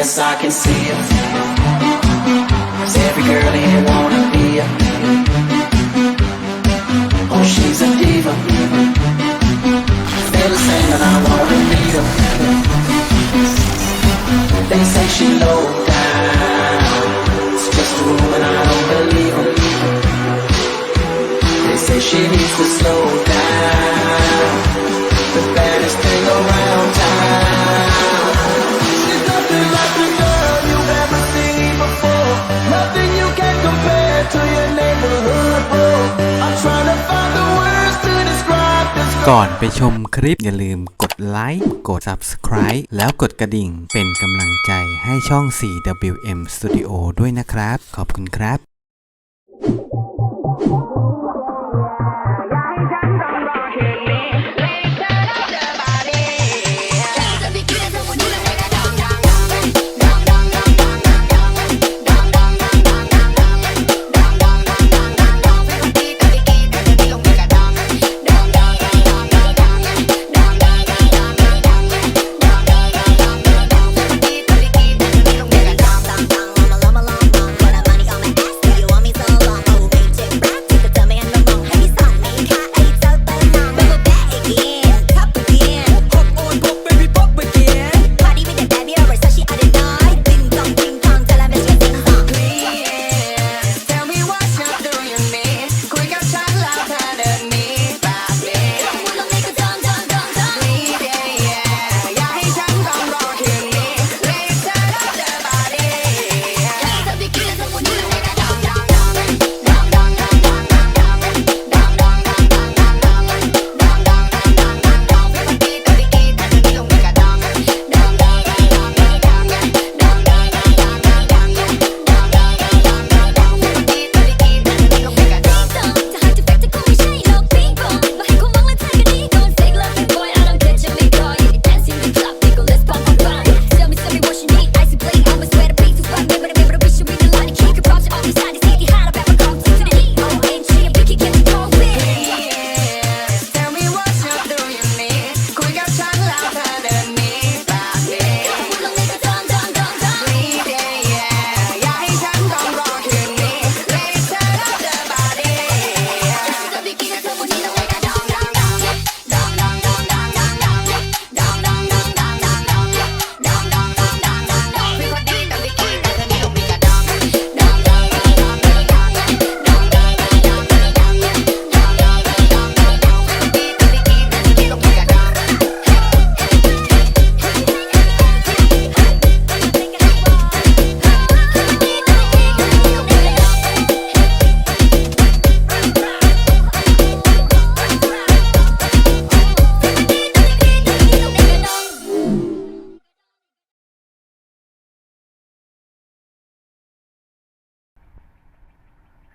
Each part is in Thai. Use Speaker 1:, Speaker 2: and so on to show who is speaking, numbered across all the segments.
Speaker 1: Yes, I can see it. Cause every girl here wanna be a. Oh, she's a diva. Feel the same and I wanna meet her. They say she low down. It's just a and I don't believe 'em. They say she needs to slow down. The baddest thing
Speaker 2: ก่อนไปชมคลิปอย่าลืมกดไลค์กด Subscribe แล้วกดกระดิ่งเป็นกำลังใจให้ช่อง 4WM Studio ด้วยนะครับ ขอบคุณครับ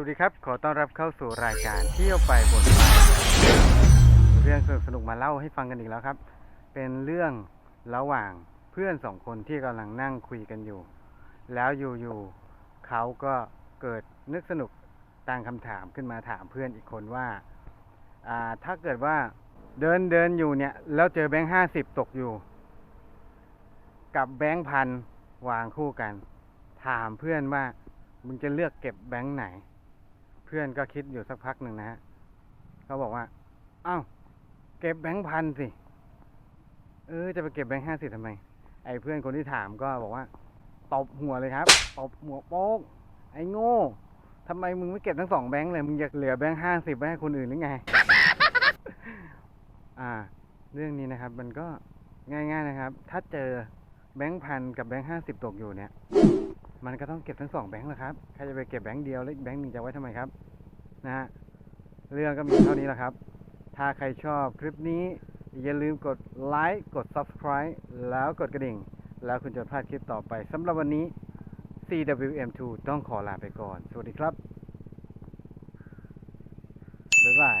Speaker 3: วั
Speaker 2: สดีครับ ขอต้อนรับเข้าสู่รายการเที่ยวไปบนไปเรื่องสนุกสนุกมาเล่าให้ฟังกันอีกแล้วครับ เป็นเรื่องระหว่างเพื่อนสองคนที่กำลังนั่งคุยกันอยู่ แล้วอยู่ๆเขาก็เกิดนึกสนุกตั้งคำถามขึ้นมาถามเพื่อนอีกคนว่าอ่า ถ้าเกิดว่าเดินเดินอยู่เนี่ย แล้วเจอแบงค์ห้าสิบตกอยู่ กับแบงค์พันวางคู่กัน ถามเพื่อนว่ามึงจะเลือกเก็บแบงค์ไหน เพื่อนก็คิดอยู่สักพักหนึ่งนะฮะเขาบอกว่า เอ้า เก็บแบงค์พันสิ เออ จะไปเก็บแบงค์ห้าสิบทำไม ไอ้เพื่อนคนที่ถามก็บอกว่า ตบหัวเลยครับ ตบหัวโป๊ก ไอ้โง่ ทำไมมึงไม่เก็บทั้งสองแบงค์เลย มึงอยากเหลือแบงค์ห้าสิบไว้ให้คนอื่นหรือไง อ่า เรื่องนี้นะครับ มันก็ง่าย ๆนะครับ ถ้าเจอแบงค์พันกับแบงค์ห้าสิบตกอยู่เนี่ย มันก็ต้องเก็บทั้งสองแบงค์แหละครับใครจะไปเก็บแบงค์เดียวแล้วอีกแบงค์หนึ่งจะไว้ทำไมครับนะฮะเรื่องก็มีเท่านี้แหละครับ ถ้าใครชอบคลิปนี้ อย่าลืมกดไลค์กด Subscribe แล้วกดกระดิ่ง แล้วคุณจะพลาดคลิปต่อไปสำหรับวันนี้ CWM2 ต้องขอลาไปก่อน สวัสดีครับ บ๊ายบาย